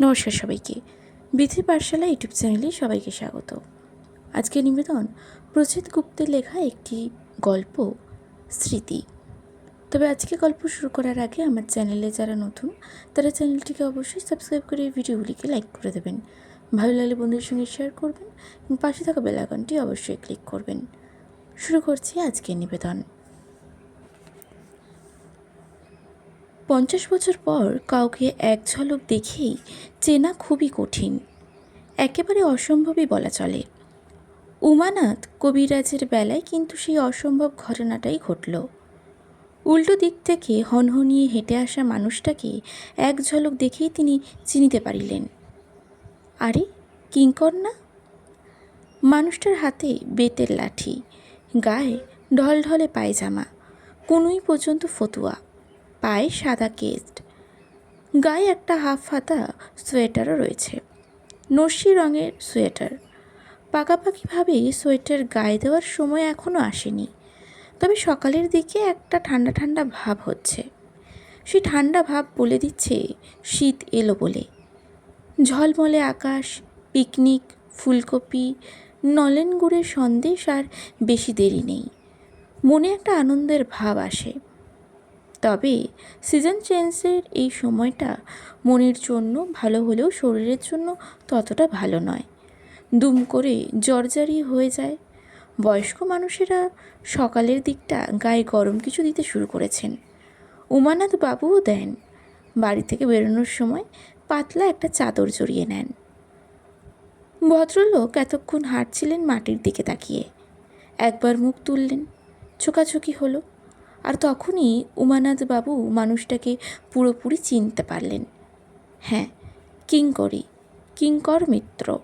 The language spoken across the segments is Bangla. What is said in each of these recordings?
নমস্কার সবাইকে। বিধি পাঠশালা ইউটিউব চ্যানেলে সবাইকে স্বাগত। আজকে নিবেদন প্রচিত গুপ্তের লেখা একটি গল্প, স্মৃতি। তবে আজকে গল্প শুরু করার আগে আমার চ্যানেলে যারা নতুন, তারা চ্যানেলটিকে অবশ্যই সাবস্ক্রাইব করে ভিডিওগুলিকে লাইক করে দেবেন। ভালো লাগলে বন্ধুদের সঙ্গে শেয়ার করবেন এবং পাশে থাকা বেল আইকনটি অবশ্যই ক্লিক করবেন। শুরু করছি আজকের নিবেদন। পঞ্চাশ বছর পর কাউকে এক ঝলক দেখেই চেনা খুবই কঠিন। একেবারে অসম্ভবই বলা চলে। উমানাথ কবিরাজের বেলায় কিন্তু সেই অসম্ভব ঘটনাটাই ঘটল। উল্টো দিক থেকে হনহনিয়ে হেঁটে আসা মানুষটাকে এক ঝলক দেখেই তিনি চিনিতে পারিলেন। আরে, কিঙ্কর না? মানুষটার হাতে বেতের লাঠি, গায়ে ঢলঢলে পায়জামা, কোনোই পর্যন্ত ফতুয়া। পায়ে সাদা কেস্ট। গায়ে একটা হাফ হাতা সোয়েটারও রয়েছে। নস্যি রঙের সোয়েটার। পাকাপাকিভাবে সোয়েটার গায়ে দেওয়ার সময় এখনও আসেনি। তবে সকালের দিকে একটা ঠান্ডা ঠান্ডা ভাব হচ্ছে। সেই ঠান্ডা ভাব বলে দিচ্ছে, শীত এলো বলে। ঝলমলে আকাশ, পিকনিক, ফুলকপি, নলেন গুড়ের সন্দেশ আর বেশি দেরি নেই। মনে একটা আনন্দের ভাব আসে। তবে সিজন চেঞ্জের এই সময়টা মনের জন্য ভালো হলেও শরীরের জন্য ততটা ভালো নয়। দুম করে জর্জারি হয়ে যায়। বয়স্ক মানুষেরা সকালের দিকটা গায়ে গরম কিছু দিতে শুরু করেছেন। উমানাথ বাবুও দেন। বাড়ি থেকে বেরোনোর সময় পাতলা একটা চাদর জড়িয়ে নেন। ভদ্রলোক এতক্ষণ হাঁটছিলেন মাটির দিকে তাকিয়ে। একবার মুখ তুললেন। চোকাচোকি হলো। আর তখনই উমানাথ বাবু মানুষটাকে পুরোপুরি চিনতে পারলেন। হ্যাঁ কিঙ্করই, কিঙ্কর মিত্র।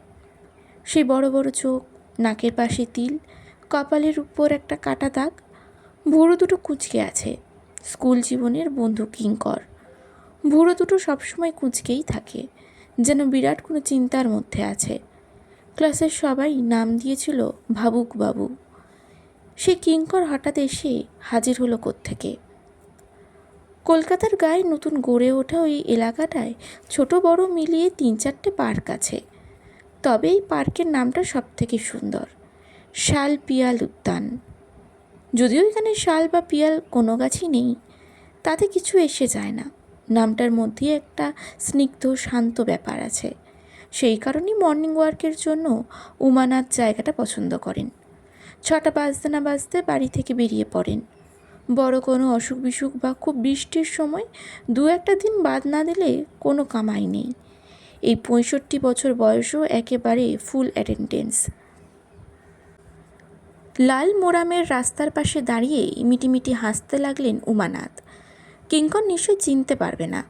সেই বড় বড় চোখ, নাকের পাশে তিল, কপালের উপর একটা কাটা দাগ, ভুরু দুটো কুচকে আছে, স্কুল জীবনের বন্ধু কিঙ্কর। ভুরু দুটো সবসময় কুচকেই থাকে, যেন বিরাট কোনো চিন্তার মধ্যে আছে। ক্লাসের সবাই নাম দিয়েছিল ভাবুক বাবু সে কিঙ্কর হঠাৎ এসে হাজির হলো কোত্থেকে। কলকাতার গায়ে নতুন গড়ে ওঠা ওই এলাকাটায় ছোট বড় মিলিয়ে তিন চারটে পার্ক আছে। তবে এই পার্কের নামটা সব থেকে সুন্দর, শাল পিয়াল উদ্যান। যদিও এখানে শাল বা পিয়াল কোনো গাছই নেই, তাতে কিছু এসে যায় না। নামটার মধ্যে একটা স্নিগ্ধ, শান্ত ব্যাপার আছে। সেই কারণেই মর্নিং ওয়ার্কের জন্য উমানাথ জায়গাটা পছন্দ করেন। ছটা বাজতে না বাজতে বাড়ি থেকে বেরিয়ে পড়েন। বড় কোনো অসুখ বিসুখ বা খুব বৃষ্টির সময় দু একটা দিন বাদ না দিলে কোনো কামাই নেই। এই পঁয়ষট্টি বছর বয়সও একেবারে ফুল অ্যাটেন্ডেন্স লাল মোরামের রাস্তার পাশে দাঁড়িয়ে মিটিমিটি হাসতে লাগলেন উমানাথ। কিঙ্কর নিশ্চয় চিনতে পারবে না।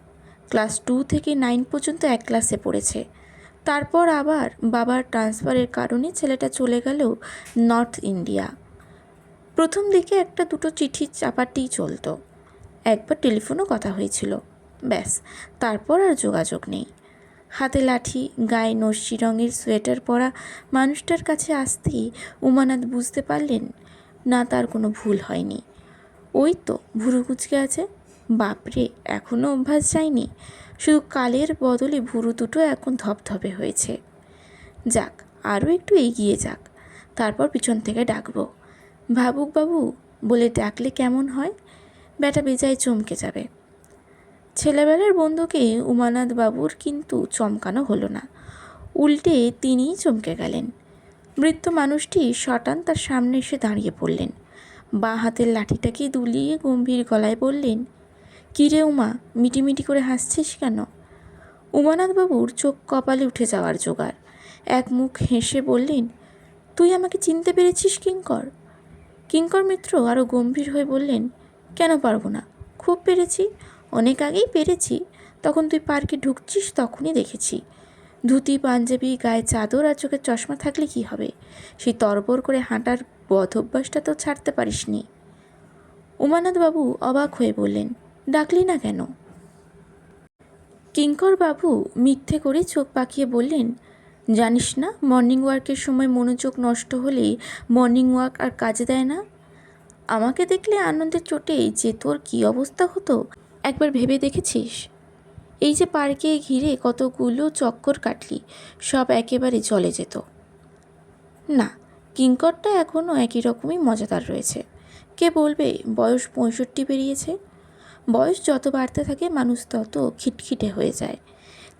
ক্লাস টু থেকে নাইন পর্যন্ত এক ক্লাসে পড়েছে। তারপর আবার বাবার ট্রান্সফারের কারণে ছেলেটা চলে গেল নর্থ ইন্ডিয়া। প্রথম দিকে একটা দুটো চিঠি চাপাতেই চলতো। একবার টেলিফোনও কথা হয়েছিল। ব্যাস, তারপর আর যোগাযোগ নেই। হাতে লাঠি, গায়ে নস্যি রঙের সোয়েটার পরা মানুষটার কাছে আসতেই উমানাথ বুঝতে পারলেন, না তার কোনো ভুল হয়নি। ওই তো ভুরু কুচকে আছে। বাপরে এখনও অভ্যাস যায়নি। শুধু কালের বদলে ভুরু দুটো এখন ধপধপে হয়েছে। যাক, আরও একটু এগিয়ে যাক, তারপর পিছন থেকে ডাকবো। ভাবুক বাবু, বলে ডাকলে কেমন হয়? ব্যাটা বেজায় চমকে যাবে। ছেলেবেলার বন্ধুকে উমানাথ বাবুর কিন্তু চমকানো হলো না। উল্টে তিনিই চমকে গেলেন। মৃত্যু মানুষটি শটান তার সামনে এসে দাঁড়িয়ে পড়লেন। বাঁ হাতের লাঠিটাকে দুলিয়ে গম্ভীর গলায় বললেন কিরে উমা, মিটিমিটি করে হাসছিস কেন? উমানাথবাবুর চোখ কপালে উঠে যাওয়ার জোগাড়। এক মুখ হেসে বললেন, তুই আমাকে চিনতে পেরেছিস কিঙ্কর? কিঙ্কর মিত্র আরও গম্ভীর হয়ে বললেন, কেন পারব না? খুব পেরেছি, অনেক আগেই পেরেছি। তখন তুই পার্কে ঢুকছিস তখনই দেখেছি। ধুতি, পাঞ্জাবি, গায়ে চাদর আর চোখের চশমা থাকলে কি হবে? সেই তরবর করে হাঁটার বধ অভ্যাসটা তো ছাড়তে পারিসনি। উমানাথবাবু অবাক হয়ে বললেন ডাকলি না কেন? কিঙ্কর বাবু মিথ্যে করে চোখ পাকিয়ে বললেন, জানিস না মর্নিং ওয়ার্কের সময় মনোযোগ নষ্ট হলে মর্নিং ওয়াক আর কাজে দেয় না? আমাকে দেখলে আনন্দের চোটে যে তোর কী অবস্থা হতো? একবার ভেবে দেখেছিস? এই যে পার্কে ঘিরে কতগুলো চক্কর কাটলি, সব একেবারে চলে যেত। না, কিঙ্করটা এখনও একই রকমই মজাদার রয়েছে। কে বলবে, বয়স পঁয়ষট্টি পেরিয়েছে। বয়স যত বাড়তে থাকে মানুষ তত খিটখিটে হয়ে যায়।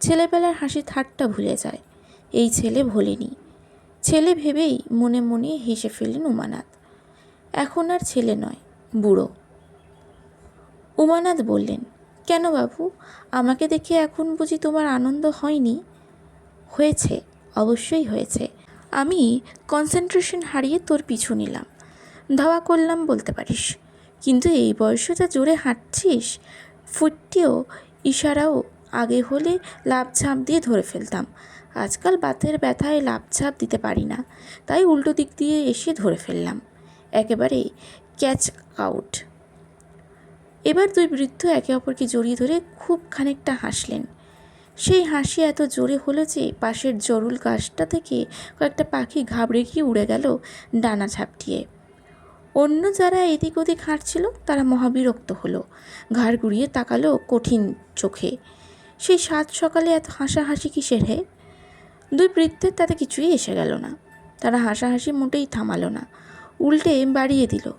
ছেলেবেলার হাসি ঠাট্টা ভুলে যায়। এই ছেলে ভোলেনি। ছেলে ভেবেই মনে মনে হেসে ফেললেন উমানাথ। এখন আর ছেলে নয়, বুড়ো। উমানাথ বললেন, কেন বাবু? আমাকে দেখে এখন বুঝি তোমার আনন্দ হয়নি? হয়েছে, অবশ্যই হয়েছে। আমি কনসেন্ট্রেশন হারিয়ে তোর পিছু নিলাম। ধাওয়া করলাম বলতে পারিস। কিন্তু এই বয়সে যা জোরে হাঁটছিস? ফুটটিও ইশারাও আগে হলে লাভ ঝাঁপ দিয়ে ধরে ফেলতাম। আজকাল বাতের ব্যথায় লাভ ঝাঁপ দিতে পারি না, তাই উল্টো দিক দিয়ে এসে ধরে ফেললাম। একেবারে ক্যাচ আউট। এবার দুই বৃদ্ধ একে অপরকে জড়িয়ে ধরে খুব খানিকটা হাসলেন। সেই হাসি এত জোরে হলো যে পাশের জরুল গাছটা থেকে কয়েকটা পাখি ঘাবড়ে গিয়ে উড়ে গেল ডানা ঝাপটিয়ে। অন্য যারা এদিক ওদিক হাঁটছিল, তারা মহাবিরক্ত হলো। ঘাড় ঘুরিয়ে তাকালো কঠিন চোখে। সেই সাত সকালে এত হাসাহাসি কিসের হে? দুই বৃদ্ধের তাতে কিছুই এসে গেল না। তারা হাসাহাসি মোটেই থামালো না। উল্টে বাড়িয়ে দিল।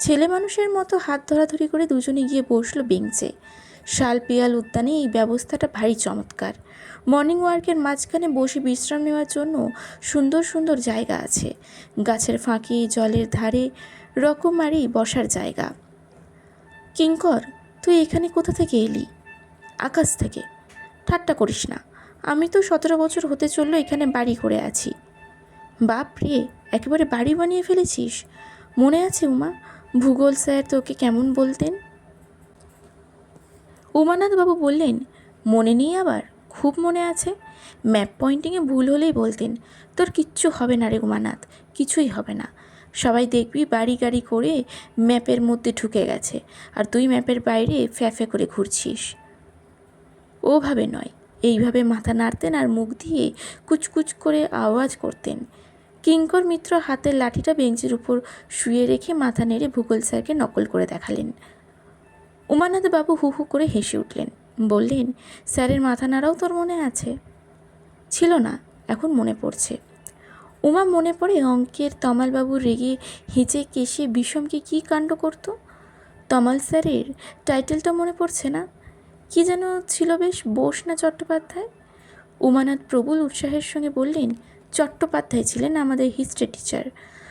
ছেলে মানুষের মতো হাত ধরাধরি করে দুজনে গিয়ে বসল বেঞ্চে। শাল, পিয়াল, উদ্যানে এই ব্যবস্থাটা ভারী চমৎকার। মর্নিং ওয়ার্কের মাঝখানে বসে বিশ্রাম নেওয়ার জন্য সুন্দর সুন্দর জায়গা আছে। গাছের ফাঁকি, জলের ধারে রকমারি বসার জায়গা। কিঙ্কর, তুই এখানে কোথা থেকে এলি? আকাশ থেকে। ঠাট্টা করিস না। আমি তো সতেরো বছর হতে চলল এখানে বাড়ি করে আছি। বাপ রে, একেবারে বাড়ি বানিয়ে ফেলেছিস। মনে আছে উমা, ভূগোল স্যার তোকে কেমন বলতেন? উমানাথ বাবু বললেন, মনে নেই আবার? খুব মনে আছে। ম্যাপ পয়েন্টিংয়ে ভুল হলেই বলতেন, তোর কিচ্ছু হবে না রে উমানাথ, কিছুই হবে না। সবাই দেখবি বাড়ি গাড়ি করে ম্যাপের মধ্যে ঢুকে গেছে আর তুই ম্যাপের বাইরে ফ্যাফে করে ঘুরছিস। ওভাবে নয়, এইভাবে মাথা নাড়তেন আর মুখ দিয়ে কুচকুচ করে আওয়াজ করতেন। কিঙ্কর মিত্র হাতের লাঠিটা বেঞ্চের উপর শুয়ে রেখে মাথা নেড়ে ভূগোল স্যারকে নকল করে দেখালেন। উমানাথ বাবু হু হু করে হেসে উঠলেন, বললেন, স্যারের মাথা নাড়াও তোর মনে আছে? ছিল না, এখন মনে পড়ছে। উমা মনে পড়ে অঙ্কের তমালবাবু রেগে হেঁচে কেশে বিষমকে কী কাণ্ড করত? তমাল স্যারের টাইটেলটা মনে পড়ছে না। কি যেন ছিল বেশ বোস না চট্টোপাধ্যায়? উমানাথ প্রবল উৎসাহের সঙ্গে বললেন, চট্টোপাধ্যায় ছিলেন আমাদের হিস্ট্রি টিচার।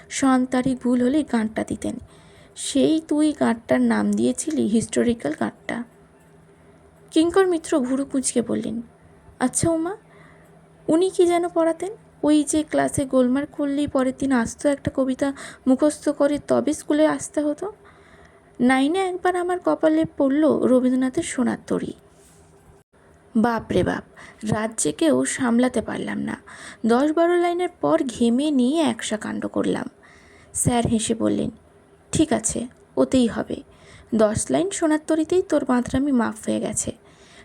সন তারিখ ভুল হলে গানটা দিতেন। সেই তুই গাঁটটার নাম দিয়েছিলি হিস্টোরিক্যাল গানটা কিঙ্কর মিত্র ভুরু কুঁচকে বললেন আচ্ছা উমা, উনি কি যেন পড়াতেন? ওই যে ক্লাসে গোলমার করলেই পরের দিন আসতো একটা কবিতা মুখস্থ করে তবে স্কুলে আসতে হতো। নাইনে একবার আমার কপালে পড়ল রবীন্দ্রনাথের সোনার তরী। বাপ রে বাপ রাজ্যেকেও সামলাতে পারলাম না। দশ বারো লাইনের পর ঘেমে নিয়ে একসা কাণ্ড করলাম। স্যার হেসে বললেন, ঠিক আছে, ওতেই হবে। দশ লাইন সোনার তরিতেই তোর বাঁধরামি মাফ হয়ে গেছে।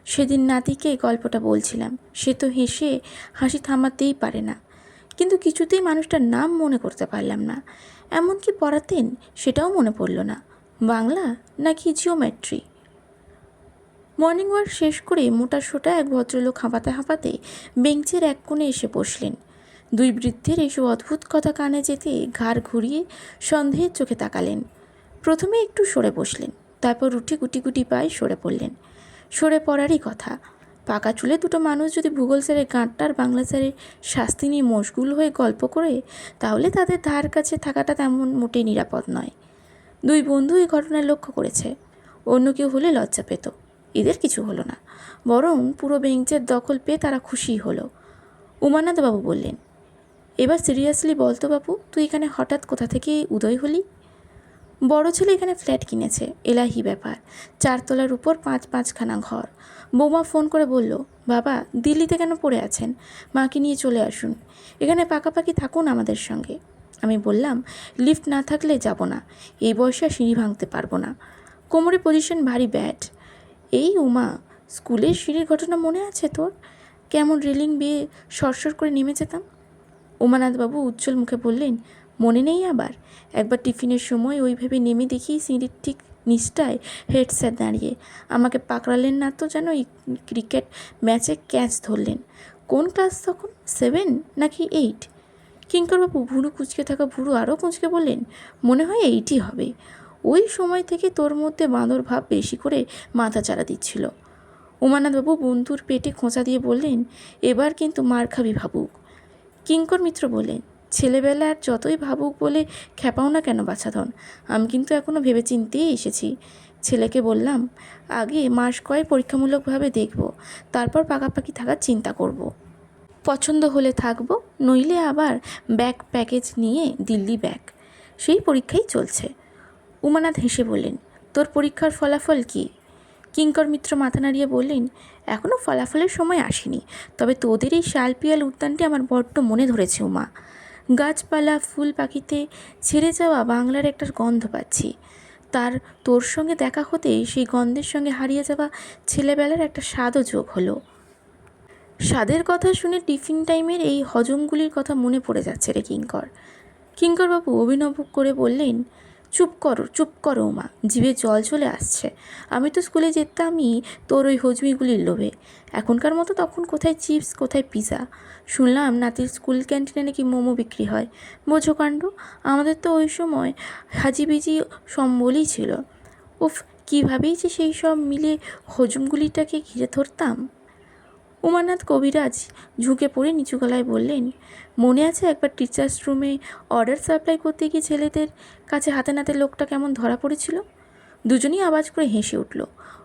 সেদিন নাতিকে গল্পটা বলছিলাম। সে তো হেসে হাসি থামাতেই পারে না। কিন্তু কিছুতেই মানুষটার নাম মনে করতে পারলাম না। এমনকি পড়াতেন সেটাও মনে পড়ল না। বাংলা নাকি জিওমেট্রি মর্নিং ওয়াক শেষ করে মোটা সোটা এক ভদ্রলোক হাঁপাতে হাঁপাতে বেঞ্চের এক কোণে এসে বসলেন। দুই বৃদ্ধের এইসব অদ্ভুত কথা কানে যেতে ঘাড় ঘুরিয়ে সন্দেহের চোখে তাকালেন। প্রথমে একটু সরে বসলেন, তারপর উঠে গুটি গুটি পায়ে সরে পড়লেন। সরে পড়ারই কথা। পাকা চুলে দুটো মানুষ যদি ভূগোল স্যারের গাঁটটার বাংলা স্যারের শাস্তি নিয়ে মশগুল হয়ে গল্প করে, তাহলে তাদের ধার কাছে থাকাটা তেমন মোটেই নিরাপদ নয়। দুই বন্ধু এই ঘটনা লক্ষ্য করেছে। অন্য কেউ হলে লজ্জা পেত। এদের কিছু হলো না। বরং পুরো বেঞ্চের দখল পেয়ে তারা খুশি হলো। উমানাথ বাবু বললেন, এবার সিরিয়াসলি বলতো বাবু তুই এখানে হঠাৎ কোথা থেকে উদয় হলি? বড় ছেলে এখানে ফ্ল্যাট কিনেছে, এলাহি ব্যাপার। চারতলার উপর পাঁচ পাঁচখানা ঘর। বৌমা ফোন করে বলল, বাবা, দিল্লিতে কেন পড়ে আছেন? মাকে নিয়ে চলে আসুন। এখানে পাকাপাকি থাকুন আমাদের সঙ্গে। আমি বললাম, লিফট না থাকলে যাব না। এই বয়সে আর সিঁড়ি ভাঙতে পারব না। কোমরে পজিশন ভারী ব্যাড এই উমা, স্কুলের সিঁড়ির ঘটনা মনে আছে তোর? কেমন রেলিং বেয়ে সরসর করে নেমে যেতাম? উমানাথবাবু উজ্জ্বল মুখে বললেন মনে নেই আবার। একবার টিফিনের সময় ওই ভেবে নেমে দেখি সিঁড়ির ঠিক নিচটায় হেড স্যার দাঁড়িয়ে। আমাকে পাকড়ালেন না তো যেন ক্রিকেট ম্যাচে ক্যাচ ধরলেন। কোন ক্লাস তখন? সেভেন নাকি এইট? কিঙ্করবাবু ভুরু কুচকে থাকা ভুরু আরও কুচকে বললেন, মনে হয় এইটই হবে। ওই সময় থেকে তোর মধ্যে বাঁদর ভাব বেশি করে মাথা চারা দিচ্ছিল। উমানাথবাবু বন্ধুর পেটে খোঁচা দিয়ে বললেন, এবার কিন্তু মার খাবি ভাবুক। কিঙ্কর মিত্র বললেন ছেলেবেলার যতই ভাবুক বলে খেপাও না কেন বাছাধন? আমি কিন্তু এখনও ভেবে চিন্তেই এসেছি। ছেলেকে বললাম, আগে মাস কয় পরীক্ষামূলকভাবে দেখব, তারপর পাকাপাকি থাকার চিন্তা করব। পছন্দ হলে থাকব, নইলে আবার ব্যাগ, প্যাকেজ নিয়ে দিল্লি ব্যাগ। সেই পরীক্ষাই চলছে। উমানাথ হেসে বললেন, তোর পরীক্ষার ফলাফল কি? কিঙ্কর মিত্র মাথা নাড়িয়ে বললেন এখনও ফলাফলের সময় আসেনি, তবে তোদের এই শালপিয়াল উদ্যানটি আমার বড্ড মনে ধরেছে, উমা। গাছপালা, ফুল পাখিতে ছেড়ে যাওয়া বাংলার একটা গন্ধ পাচ্ছি। তার তোর সঙ্গে দেখা হতেই সেই গন্ধের সঙ্গে হারিয়ে যাওয়া ছেলেবেলার একটা স্বাদও যোগ হলো। স্বাদের কথা শুনে টিফিন টাইমের এই হজমগুলির কথা মনে পড়ে যাচ্ছে রে কিঙ্কর। কিঙ্করবাবু অভিনব করে বললেন চুপ করো চুপ করো মা, জিভে জল চলে আসছে। আমি তো স্কুলে যেতামই তোর ওই হজমিগুলির লোভে। এখনকার মতো তখন কোথায় চিপস, কোথায় পিৎজা শুনলাম নাতির স্কুল ক্যান্টিনে নাকি মোমো বিক্রি হয়। বোঝো কাণ্ড, আমাদের তো ওই সময় হাজিবিজি সম্বলই ছিল। উফ, কীভাবেই যে সেই সব মিলে হজমগুলিটাকে ঘিরে ধরতাম। উমানাথ কবিরাজ ঝুঁকে পড়ে নিচু গলায় বললেন, মনে আছে একবার টিচার্স রুমে অর্ডার সাপ্লাই করতে গিয়ে ছেলেদের কাছে হাতে নাতে লোকটা কেমন ধরা পড়েছিল? দুজনেই আওয়াজ করে হেসে উঠল।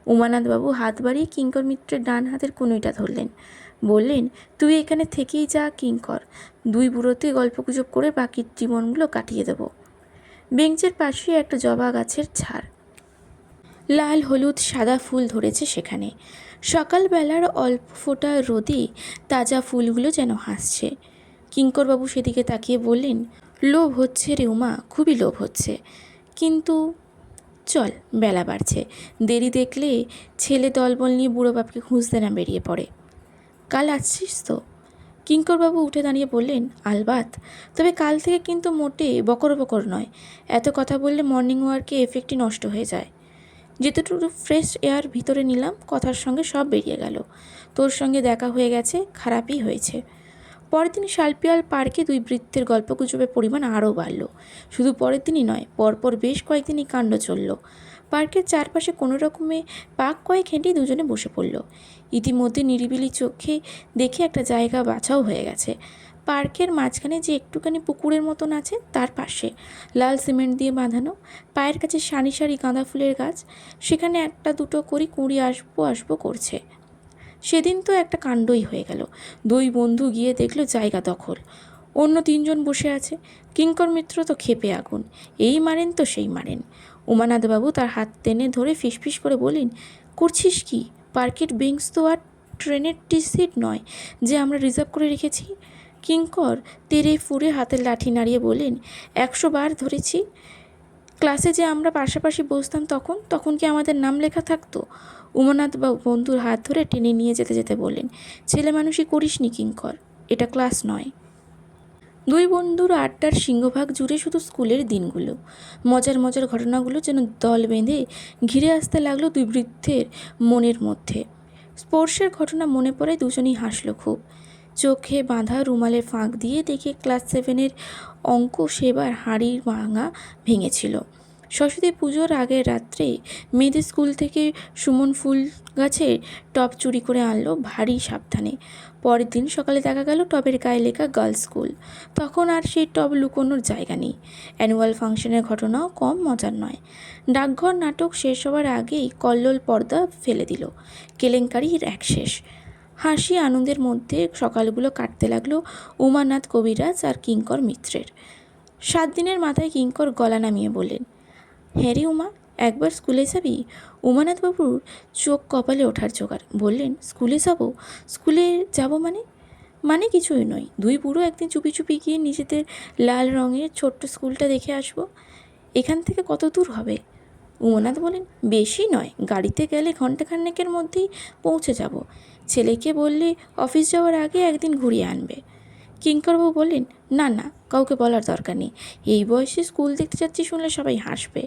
উমানাথবাবু হাত বাড়িয়ে কিঙ্কর মিত্রের ডান হাতের কনুইটা ধরলেন। বললেন, তুই এখানে থেকেই যা কিঙ্কর, দুই বুড়োতে গল্পগুজব করে বাকি জীবনগুলো কাটিয়ে দেব। বেঞ্চের পাশে একটা জবা গাছের ছাড়। লাল হলুদ সাদা ফুল ধরেছে সেখানে। সকালবেলার অল্প ফোটা রোদে তাজা ফুলগুলো যেন হাসছে। কিঙ্করবাবু সেদিকে তাকিয়ে বললেন, লোভ হচ্ছে রে উমা, খুবই লোভ হচ্ছে। কিন্তু চল, বেলা বাড়ছে। দেরি দেখলে ছেলে দলবল নিয়ে বুড়ো বাপকে খুঁজতে না বেরিয়ে পড়ে। কাল আসছিস তো? কিঙ্করবাবু উঠে দাঁড়িয়ে বললেন, আলবাত, তবে কাল থেকে কিন্তু মোটে বকর বকর নয়। এত কথা বললে মর্নিং ওয়ার্কে এফেক্টই নষ্ট হয়ে যায়। যেতটুকু ফ্রেশ এয়ার ভিতরে নিলাম, কথার সঙ্গে সব বেরিয়ে গেল। তোর সঙ্গে দেখা হয়ে গেছে, খারাপই হয়েছে। পরের দিন শালপিয়াল পার্কে দুই বৃত্তের গল্পগুজবের পরিমাণ আরও বাড়ল। শুধু পরের দিনই নয়, পরপর বেশ কয়েকদিনই কাণ্ড চলল। পার্কের চারপাশে কোনো রকমে পাক কয়েক হেঁটেই দুজনে বসে পড়ল। ইতিমধ্যে নিরিবিলি চোখে দেখে একটা জায়গা বাছাও হয়ে গেছে। পার্কের মাঝখানে যে একটুখানি পুকুরের মতন আছে, তার পাশে। লাল সিমেন্ট দিয়ে বাঁধানো। পায়ের কাছে সারি সারি গাঁদা ফুলের গাছ। সেখানে একটা দুটো করি কুঁড়ি আসব আসব করছে। সেদিন তো একটা কাণ্ডই হয়ে গেল। দুই বন্ধু গিয়ে দেখল জায়গা দখল। অন্য তিনজন বসে আছে। কিঙ্কর মিত্র তো খেপে আগুন। এই মারেন তো সেই মারেন। উমানাথবাবু তার হাত টেনে ধরে ফিসফিস করে বলেন করছিস কি? পার্কের বেঞ্চ তো আর ট্রেনের টিসিট নয়, যে আমরা রিজার্ভ করে রেখেছি? কিঙ্কর তেরে ফুরে হাতের লাঠি নাড়িয়ে বলেন একশো বার ধরেছি। ক্লাসে যে আমরা পাশাপাশি বসতাম তখন তখন কি আমাদের নাম লেখা থাকতো? উমানাথ বা বন্ধুর হাত ধরে টেনে নিয়ে যেতে যেতে বললেন, ছেলে মানুষই করিসনি কিঙ্কর, এটা ক্লাস নয়। দুই বন্ধুর আড্ডার সিংহভাগ জুড়ে শুধু স্কুলের দিনগুলো। মজার মজার ঘটনাগুলো যেন দল বেঁধে ঘিরে আসতে লাগল দুই বৃদ্ধের মনের মধ্যে। স্পর্শের ঘটনা মনে পড়ে দুজনেই হাসলো খুব। চোখে বাঁধা রুমালের ফাঁক দিয়ে দেখে ক্লাস সেভেনের অঙ্ক সেবার হাড়ির ভাঙা ভেঙেছিল। সরস্বতী পুজোর আগের রাত্রে মেয়েদের স্কুল থেকে সুমন ফুল গাছের টব চুরি করে আনলো ভারী সাবধানে। পরের দিন সকালে দেখা গেল টবের গায়ে লেখা গার্লস স্কুল। তখন আর সেই টব লুকোনোর জায়গা নেই। অ্যানুয়াল ফাংশনের ঘটনাও কম মজার নয়। ডাকঘর নাটক শেষ হওয়ার আগেই কল্লোল পর্দা ফেলে দিল। কেলেঙ্কারির এক শেষ। হাসি আনন্দের মধ্যে সকালগুলো কাটতে লাগল উমানাথ কবিরাজ আর কিঙ্কর মিত্রের। সাত দিনের মাথায় কিঙ্কর গলা নামিয়ে বললেন হ্যাঁ রে উমা, একবার স্কুলে যাবি? উমানাথবাবুর চোখ কপালে ওঠার জোগাড়। বললেন, স্কুলে যাব? স্কুলে যাব মানে? মানে কিছুই নয়। দুই বুড়ো একদিন চুপি চুপি গিয়ে নিজেদের লাল রঙের ছোট্ট স্কুলটা দেখে আসব। এখান থেকে কত দূর হবে? উমনাথ বলেন বেশি নয়। গাড়িতে গেলে ঘন্টাখানেকের মধ্যেই পৌঁছে যাব। ছেলেকে বললে, অফিস যাওয়ার আগে একদিন ঘুরিয়ে আনবে। কিঙ্করবাবু বললেন, না না, কাউকে বলার দরকার নেই। এই বয়সে স্কুল দেখতে যাচ্ছি শুনলে সবাই হাসবে।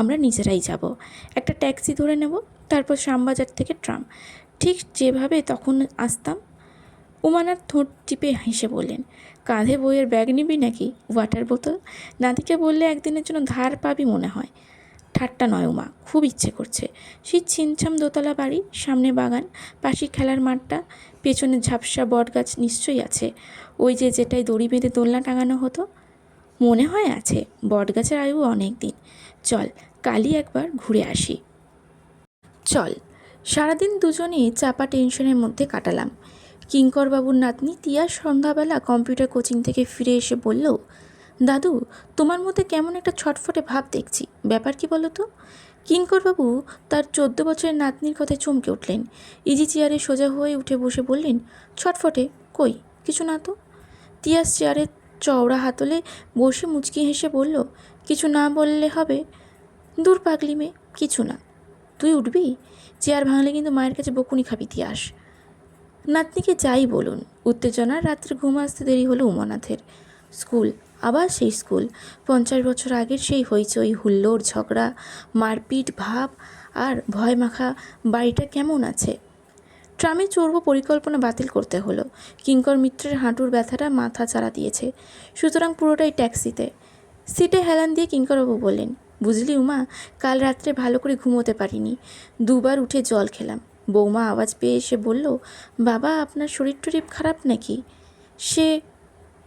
আমরা নিজেরাই যাব। একটা ট্যাক্সি ধরে নেব, তারপর শ্যামবাজার থেকে ট্রাম। ঠিক যেভাবে তখন আসতাম উমানার ঠোঁট টিপে হেসে বললেন, কাঁধে বইয়ের ব্যাগ নিবি নাকি? ওয়াটার বোতল নাতিকে বললে, একদিনের জন্য ধার পাবি মনে হয়। ঠাট্টা নয় উমা, খুব ইচ্ছে করছে। শীত ছিমছাম দোতলা বাড়ি, সামনে বাগান, পাশে খেলার মাঠটা, পেছনে ঝাপসা বটগাছ নিশ্চয়ই আছে। ওই যে যেটাই দড়ি বেঁধে দোলনা টাঙানো হতো। মনে হয় আছে, বটগাছের আয়ু অনেক দিন। চল, কালই একবার ঘুরে আসি। চল, সারাদিন দুজনে চাপা টেনশনের মধ্যে কাটালাম। কিঙ্করবাবুর নাতনি তিয়া সন্ধ্যাবেলা কম্পিউটার কোচিং থেকে ফিরে এসে বলল দাদু, তোমার মধ্যে কেমন একটা ছটফটে ভাব দেখছি। ব্যাপার কি বলো তো কিঙ্করবাবু তার চোদ্দ বছরের নাতনির কথায় চমকে উঠলেন। ইজি চেয়ারে সোজা হয়ে উঠে বসে বললেন, ছটফটে? কই? কিছু না তো? তিয়াস চেয়ারের চওড়া হাতলে বসে মুচকি হেসে বলল, কিছু না বললে হবে? দূর পাগলি মেয়ে, কিছু না। তুই উঠবি? চেয়ার ভাঙলে কিন্তু মায়ের কাছে বকুনি খাবি তিয়াস। নাতনিকে যাই বলুন। উত্তেজনার রাত্রে ঘুম আসতে দেরি হলো উমানাথের। স্কুল আবার সেই স্কুল। পঞ্চাশ বছর আগের সেই হইচই, হুল্লোড়, ঝগড়া, মারপিট, ভাব আর ভয় মাখা বাড়িটা কেমন আছে? ট্রামে চড়ব পরিকল্পনা বাতিল করতে হলো। কিঙ্কর মিত্রের হাঁটুর ব্যথাটা মাথা চারা দিয়েছে। সুতরাং পুরোটাই ট্যাক্সিতে। সিটে হেলান দিয়ে কিঙ্করবাবু বললেন, বুঝলি উমা, কাল রাত্রে ভালো করে ঘুমোতে পারিনি। দুবার উঠে জল খেলাম। বৌমা আওয়াজ পেয়ে এসে বলল, বাবা, আপনার শরীর টরীর খারাপ নাকি? সে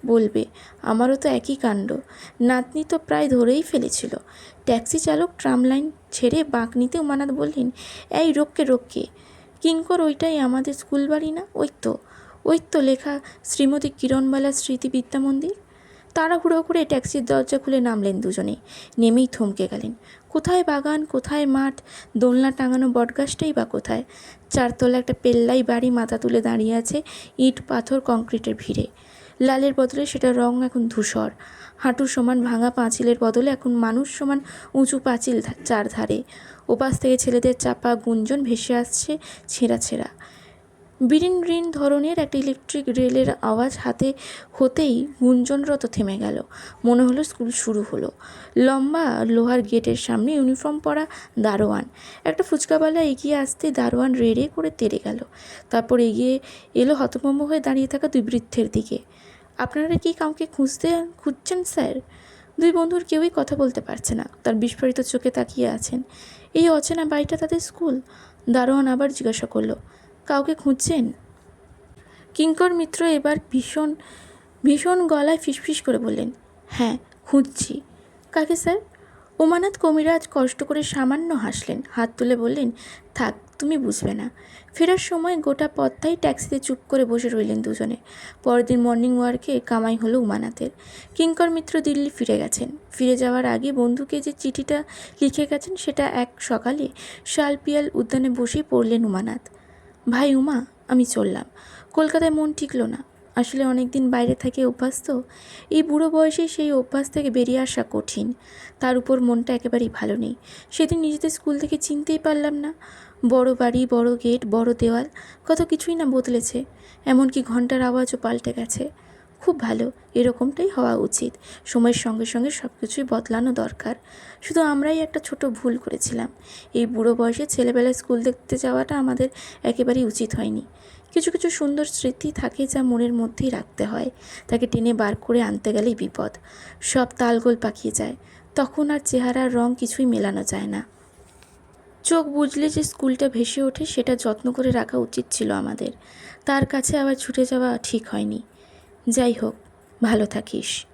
বলবে, আমারও তো একই কাণ্ড। নাতনি তো প্রায় ধরেই ফেলেছিল। ট্যাক্সি চালক ট্রাম লাইন ছেড়ে বাঁক নিতে উমানাথ বললেন, এই রোককে রোককে কিঙ্কর ওইটাই আমাদের স্কুল বাড়ি না? ওই তো ওই তো লেখা শ্রীমতী কিরণবালা স্মৃতি বিদ্যা মন্দির? তাড়াহুড়ো করে ট্যাক্সির দরজা খুলে নামলেন দুজনে। নেমেই থমকে গেলেন। কোথায় বাগান? কোথায় মাঠ? দোলনা টাঙানো বটগাছটাই বা কোথায়? চারতলা একটা পেল্লাই বাড়ি মাথা তুলে দাঁড়িয়ে আছে ইট, পাথর, কংক্রিটের ভিড়ে। লালের বদলে সেটা রং এখন ধূসর। হাঁটু সমান ভাঙা পাঁচিলের বদলে এখন মানুষ সমান উঁচু পাঁচিল চারধারে ওপাশ থেকে ছেলেদের চাপা গুঞ্জন ভেসে আসছে ছেঁড়া ছেঁড়া। বিরিন রিন ধরনের একটা ইলেকট্রিক রেলের আওয়াজ হাতে হতেই গুঞ্জনরত থেমে গেল। মনে হলো স্কুল শুরু হলো। লম্বা লোহার গেটের সামনে ইউনিফর্ম পরা দারোয়ান। একটা ফুচকাওয়ালা এগিয়ে আসতে দারোয়ান রেড়ে করে তেড়ে গেল। তারপর এগিয়ে এলো হতভম্ব হয়ে দাঁড়িয়ে থাকা দুই বৃদ্ধের দিকে। আপনারা কি কাউকে খুঁজতে খুঁজছেন, স্যার? দুই বন্ধুর কেউই কথা বলতে পারছে না। তার বিস্ফোরিত চোখে তাকিয়ে আছেন। এই অচেনা বাড়িটা তাদের স্কুল। দারোয়ান আবার জিজ্ঞাসা করল, কাউকে খুঁজছেন? কিঙ্কর মিত্র এবার ভীষণ ভীষণ গলায় ফিসফিস করে বললেন হ্যাঁ খুঁজছি। কাকে, স্যার? উমানাথ কমিরাজ কষ্ট করে সামান্য হাসলেন। হাত তুলে বললেন, থাক তুমি বুঝবে না। ফেরার সময় গোটা পথটাই ট্যাক্সিতে চুপ করে বসে রইলেন দুজনে। পরদিন মর্নিং ওয়ার্কে কামাই হলো উমানাথের। কিঙ্কর মিত্র দিল্লি ফিরে গেছেন। ফিরে যাওয়ার আগে বন্ধুকে যে চিঠিটা লিখে গেছেন সেটা এক সকালে শালপিয়াল উদ্যানে বসেই পড়লেন উমানাথ। ভাই উমা, আমি চললাম। কলকাতায় মন টিকলো না। আসলে অনেক দিন বাইরে থেকে অভ্যাস তো এই বুড়ো বয়সে সেই অভ্যাস থেকে বেরিয়ে আসা কঠিন। তার উপর মনটা একেবারেই ভালো নেই। সেদিন নিজেদের স্কুল থেকে চিনতেই পারলাম না। বড় বাড়ি, বড় গেট, বড় দেওয়াল, কত কিছুই না বদলেছে। এমনকি ঘণ্টার আওয়াজও পাল্টে গেছে। খুব ভালো, এরকমটাই হওয়া উচিত। সময়ের সঙ্গে সঙ্গে সব কিছুই বদলানো দরকার। শুধু আমরাই একটা ছোট ভুল করেছিলাম। এই বুড়ো বয়সে ছেলেবেলায় স্কুল দেখতে যাওয়াটা আমাদের একেবারেই উচিত হয়নি। কিছু কিছু সুন্দর স্মৃতি থাকে যা মনের মধ্যেই রাখতে হয়। তাকে টেনে বার করে আনতে গেলেই বিপদ। সব তালগোল পাকিয়ে যায়। তখন আর চেহারার রং কিছুই মেলানো যায় না। চোখ বুঝলে যে স্কুলটা ভেসে ওঠে সেটা যত্ন করে রাখা উচিত ছিল আমাদের। তার কাছে আবার ছুটে যাওয়া ঠিক হয়নি। যাই হোক, ভালো থাকিস।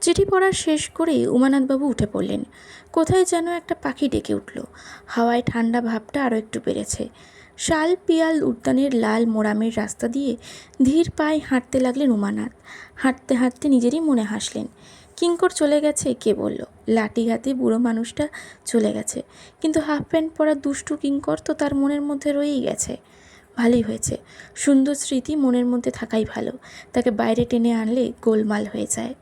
চিঠি পড়া শেষ করে উমানাথবাবু উঠে পড়লেন। কোথায় যেন একটা পাখি ডেকে উঠল। হাওয়ায় ঠান্ডা ভাবটা আরও একটু বেড়েছে। শাল, পিয়াল, উদ্যানের লাল মোরামের রাস্তা দিয়ে ধীর পায়ে হাঁটতে লাগলেন উমানাথ। হাঁটতে হাঁটতে নিজেরই মনে হাসলেন। কিঙ্কর চলে গেছে, কে বলল? লাঠি হাতে বুড়ো মানুষটা চলে গেছে। কিন্তু হাফ প্যান্ট পরা দুষ্টু কিঙ্কর তো তার মনের মধ্যে রয়েই গেছে। ভালোই হয়েছে। সুন্দর স্মৃতি মনের মধ্যে থাকাই ভালো। তাকে বাইরে টেনে আনলে গোলমাল হয়ে যায়।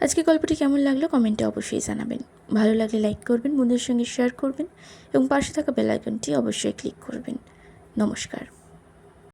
আজকে গল্পটি কেমন লাগল কমেন্টে অবশ্যই জানাবেন। ভালো লাগলে লাইক করবেন, বন্ধুদের সঙ্গে শেয়ার করবেন এবং পাশে থাকা বেল আইকনটি অবশ্যই ক্লিক করবেন। নমস্কার।